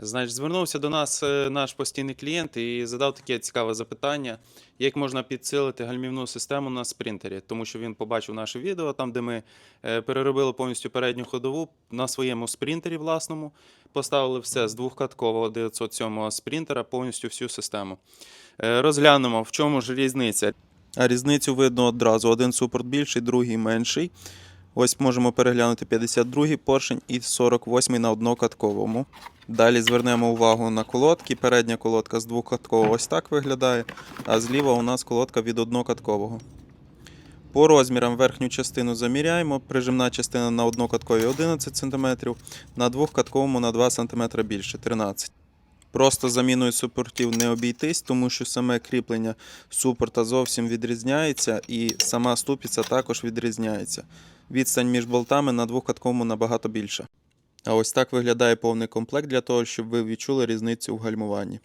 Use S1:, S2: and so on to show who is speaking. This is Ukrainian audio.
S1: Значить, звернувся до нас е, наш постійний клієнт і задав таке цікаве запитання, як можна підсилити гальмівну систему на спринтері, тому що він побачив наше відео, там, де ми е, переробили повністю передню ходову на своєму спринтері власному, поставили все з двохкаткового 907 спринтера, повністю всю систему. Е, Розглянемо, в чому ж різниця. А різницю видно одразу: один супорт більший, другий менший. Ось можемо переглянути 52-й поршень і 48-й на однокатковому. Далі звернемо увагу на колодки. Передня колодка з двокаткового ось так виглядає, а зліва у нас колодка від однокаткового. По розмірам верхню частину заміряємо. Прижимна частина на однокатковій 11 см, на двохкатковому на 2 см більше 13 Просто заміною супортів не обійтись, тому що саме кріплення супорта зовсім відрізняється, і сама ступиця також відрізняється. Відстань між болтами на двохкатковому набагато більша. А ось так виглядає повний комплект для того, щоб ви відчули різницю в гальмуванні.